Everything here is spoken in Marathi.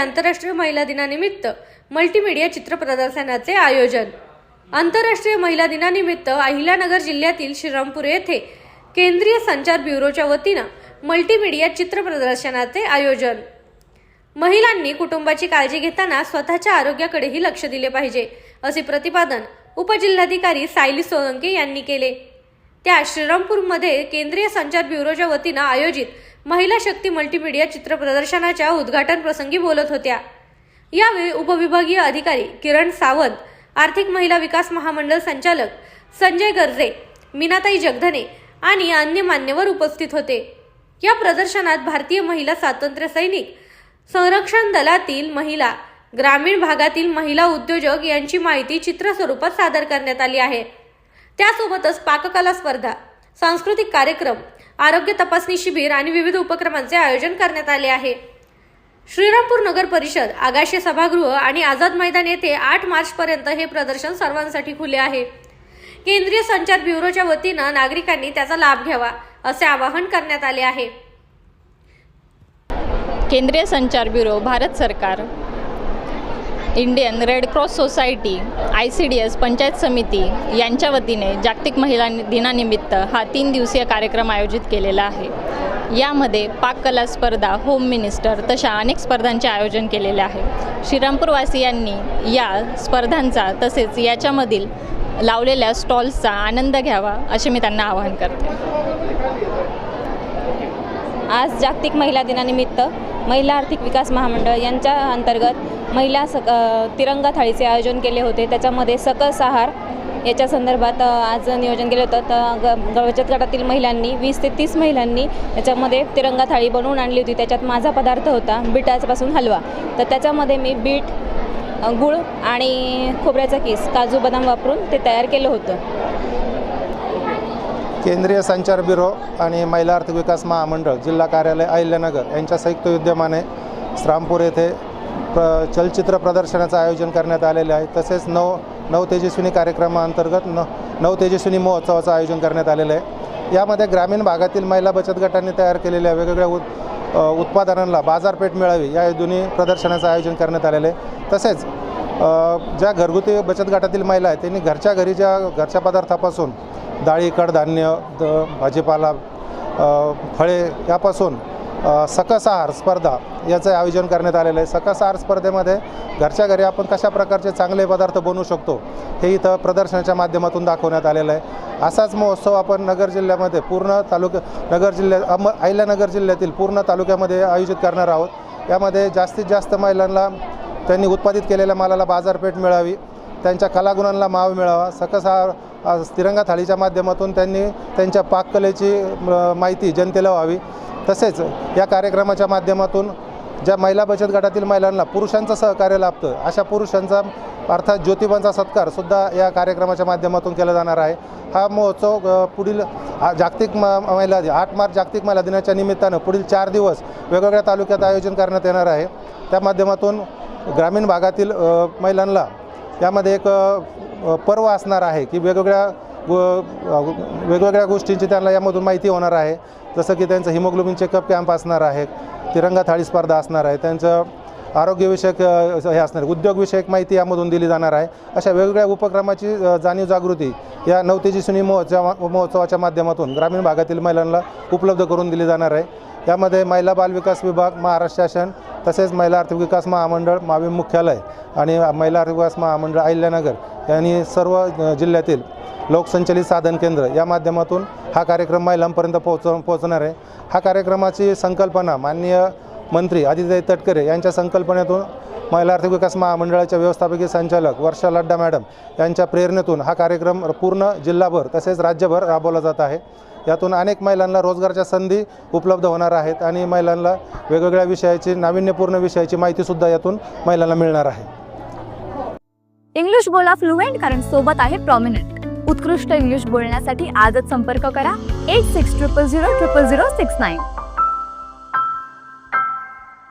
आंतरराष्ट्रीय महिला दिनानिमित्त मल्टीमीडिया चित्र प्रदर्शनाचे आयोजन. आंतरराष्ट्रीय महिला दिनानिमित्त अहिल्यानगर जिल्ह्यातील श्रीरामपूर येथे केंद्रीय संचार ब्युरोच्या वतीनं मल्टीमीडिया चित्र प्रदर्शनाचे आयोजन. महिलांनी कुटुंबाची काळजी घेताना स्वतःच्या आरोग्याकडेही लक्ष दिले पाहिजे असे प्रतिपादन उपजिल्हाधिकारी सायली सोळंके यांनी केले. त्या श्रीरामपूरमध्ये केंद्रीय संचार ब्युरोच्या वतीनं आयोजित महिला शक्ती मल्टीमीडिया चित्र प्रदर्शनाच्या उद्घाटन प्रसंगी बोलत होत्या. यावेळी उपविभागीय अधिकारी किरण सावंत आर्थिक महिला विकास महामंडळ संचालक संजय गर्जे मीनाताई जगधने आणि अन्य मान्यवर उपस्थित होते. या प्रदर्शनात भारतीय महिला स्वातंत्र्य सैनिक संरक्षण दलातील महिला ग्रामीण भागातील महिला उद्योजक यांची माहिती चित्र स्वरूपात सादर करण्यात आली आहे. त्यासोबतच पाककला स्पर्धा सांस्कृतिक कार्यक्रम आरोग्य तपासणी शिबिर आणि विविध उपक्रमांचे आयोजन करण्यात आले आहे. श्रीरामपूर नगर परिषद आगाशे सभागृह आणि आझाद मैदान येथे आठ मार्चपर्यंत हे प्रदर्शन सर्वांसाठी खुले आहे. केंद्रीय संचार ब्युरोच्या वतीनं नागरिकांनी त्याचा लाभ घ्यावा असे आवाहन करण्यात आले आहे. केंद्रीय संचार ब्युरो भारत सरकार. Indian Red Cross society I C D S panchayat समिती यांच्या वतीने जागतिक महिला दिनानिमित्त हा तीन दिवसीय कार्यक्रम आयोजित केलेला आहे. यामध्ये पाककला स्पर्धा होम मिनिस्टर तशा अनेक स्पर्धांचे आयोजन केलेले आहे. श्रीरामपूरवासियांनी या स्पर्धांचा तसेच याच्यामधील लावलेल्या स्टॉल्सचा आनंद घ्यावा असे मी त्यांना आवाहन करते. आज जागतिक महिला दिनानिमित्त महिला आर्थिक विकास महामंडळ यांच्या अंतर्गत महिला सक तिरंगा थाळीचे आयोजन केले होते. त्याच्यामध्ये सकस आहार याच्या संदर्भात आज नियोजन केलं होतं. तर ग ग- बचत गटातील महिलांनी वीस ते तीस महिलांनी याच्यामध्ये तिरंगा थाळी बनवून आणली होती. त्याच्यात माझा पदार्थ होता बिटापासून हलवा. तर त्याच्यामध्ये मी बीट गूळ आणि खोबऱ्याचा किस काजू बदाम वापरून ते तयार केलं होतं. केंद्रीय संचार ब्युरो आणि महिला आर्थिक विकास महामंडळ जिल्हा कार्यालय अहिल्यानगर यांच्या संयुक्त विद्यमाने श्रामपूर येथे प्र चलचित्र प्रदर्शनाचं आयोजन करण्यात आलेले आहे. तसेच नव नव तेजस्विनी कार्यक्रमाअंतर्गत न नव तेजस्विनी महोत्सवाचं आयोजन करण्यात आलेलं आहे. यामध्ये ग्रामीण भागातील महिला बचत गटांनी तयार केलेल्या वेगवेगळ्या उत उत्पादनांना बाजारपेठ मिळावी या दोन्ही प्रदर्शनाचं आयोजन करण्यात आलेलं आहे. तसेच ज्या घरगुती बचत गटातील महिला आहेत त्यांनी घरच्या घरी ज्या घरच्या पदार्थापासून डाळी कडधान्य द भाजीपाला फळे यापासून सकस आहार स्पर्धा याचं आयोजन करण्यात आलेलं आहे. सकस आहार स्पर्धेमध्ये घरच्या घरी आपण कशा प्रकारचे चांगले पदार्थ बनवू शकतो हे इथं प्रदर्शनाच्या माध्यमातून दाखवण्यात आलेलं आहे. असाच महोत्सव आपण नगर जिल्ह्यामध्ये पूर्ण तालुक्या नगर जिल्ह्यात अम अहिल्यानगर जिल्ह्यातील पूर्ण तालुक्यामध्ये आयोजित करणार आहोत. यामध्ये जास्तीत जास्त महिलांना त्यांनी उत्पादित केलेल्या मालाला बाजारपेठ मिळावी. त्यांच्या कलागुणांना माव मिळावा. सकस हा तिरंगा थाळीच्या माध्यमातून त्यांनी त्यांच्या पाककलेची म, माहिती जनतेला व्हावी. तसेच या कार्यक्रमाच्या माध्यमातून ज्या महिला बचत गटातील महिलांना पुरुषांचं सहकार्य लाभतं अशा पुरुषांचा अर्थात ज्योतिबांचा सत्कारसुद्धा या कार्यक्रमाच्या माध्यमातून केला जाणार आहे. हा महोत्सव पुढील जागतिक महिला दि- आठ मार्च जागतिक महिला दिनाच्या निमित्तानं पुढील चार दिवस वेगवेगळ्या तालुक्यात आयोजन करण्यात येणार आहे. त्या माध्यमातून ग्रामीण भागातील महिलांना यामध्ये एक पर्व असणार आहे की वेगवेगळ्या वेगवेगळ्या गोष्टींची त्यांना यामधून माहिती होणार आहे. जसं की त्यांचं हिमोग्लोबिन चेकअप कॅम्प असणार आहे तिरंगा थाळी स्पर्धा असणार आहे त्यांचं आरोग्यविषयक हे असणार उद्योगविषयक माहिती यामधून दिली जाणार आहे. अशा वेगवेगळ्या उपक्रमाची जाणीव जागृती या नवतेजस्विनी महोत्सवा महोत्सवाच्या माध्यमातून ग्रामीण भागातील महिलांना उपलब्ध करून दिली जाणार आहे. यामध्ये महिला बाल विकास विभाग महाराष्ट्र शासन तसेच महिला आर्थिक विकास महामंडळ मावी मुख्यालय आणि महिला आर्थिक विकास महामंडळ अहिल्यानगर यांनी सर्व जिल्ह्यातील लोकसंचलित साधन केंद्र या माध्यमातून हा कार्यक्रम महिलांपर्यंत पोहोच पोहोचणार आहे. हा कार्यक्रमाची संकल्पना माननीय मंत्री आदित्य तटकरे यांच्या संकल्पनेतून महिला आर्थिक विकास महामंडळाच्या व्यवस्थापकीय संचालक वर्षा लड्डा मॅडम यांच्या प्रेरणेतून हा कार्यक्रम पूर्ण जिल्हाभर तसेच राज्यभर राबवला जात आहे. यातून अनेक महिलांना रोजगारच्या संधी उपलब्ध होणार आहेत आणि महिलांना वेगवेगळ्या विषयाची नाविन्यपूर्ण विषयाची माहितीसुद्धा यातून महिलांना मिळणार आहे. इंग्लिश बोला फ्लुएंट कारण सोबत आहे प्रॉमिनंट उत्कृष्ट इंग्लिश बोलण्यासाठी आजच संपर्क करा. Eight six triple zero triple zero six nine.